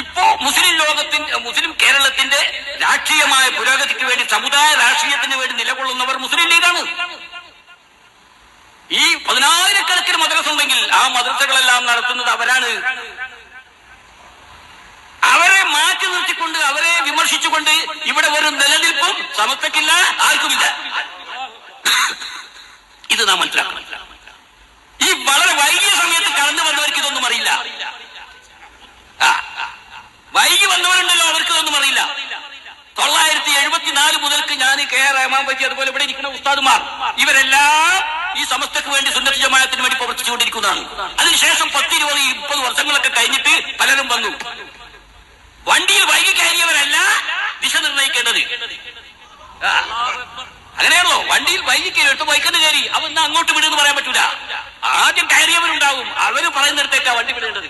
ഇപ്പോ മുസ്ലിം ലോകത്തിന്റെ മുസ്ലിം കേരളത്തിന്റെ രാഷ്ട്രീയമായ പുരോഗതിക്ക് വേണ്ടി സമുദായ രാഷ്ട്രീയത്തിന് വേണ്ടി നിലകൊള്ളുന്നവർ മുസ്ലിം ലീഗാണ്. ഈ പതിനായിരക്കണക്കിന് മദ്രസ ഉണ്ടെങ്കിൽ ആ മദ്രസകളെല്ലാം നടത്തുന്നത് അവരാണ്. അവരെ മാറ്റി നിർത്തിക്കൊണ്ട് അവരെ വിമർശിച്ചുകൊണ്ട് ഇവിടെ ഒരു നിലനിൽപ്പും സമത്വക്കില്ല ആർക്കുമില്ല. ഇത് നാം മനസ്സിലാക്കണം. വൈകി വന്നവരുണ്ടല്ലോ അവർക്ക് ഇതൊന്നും അറിയില്ല. തൊള്ളായിരത്തി എഴുപത്തിനാല് മുതൽക്ക് ഞാൻ കെ ആർ റഹ്മാൻ പറ്റി അതുപോലെ ഇവിടെ ഇരിക്കുന്ന ഉസ്താദുമാർ ഇവരെല്ലാം ഈ സമസ്തക്ക് വേണ്ടി സുന്നത്ത് ജമാഅത്തിന് വേണ്ടി പ്രവർത്തിച്ചുകൊണ്ടിരിക്കുന്നതാണ്. അതിനുശേഷം പത്ത് ഇരുപത് മുപ്പത് വർഷങ്ങളൊക്കെ കഴിഞ്ഞിട്ട് പലരും വന്നു. വണ്ടിയിൽ വൈകി കയറിയവരല്ല ദിശ നിർണയിക്കേണ്ടത് അങ്ങനെയാണോ അങ്ങനെയാണല്ലോ വണ്ടിയിൽ വൈകി കയറി എട്ട് ബൈക്കിന് കയറി അവന്ന് അങ്ങോട്ട് വിടുമെന്ന് പറയാൻ പറ്റൂല. ആദ്യം കയറിയവരുണ്ടാവും അവർ പറയുന്നിടത്തേക്കാ വണ്ടി വിടേണ്ടത്.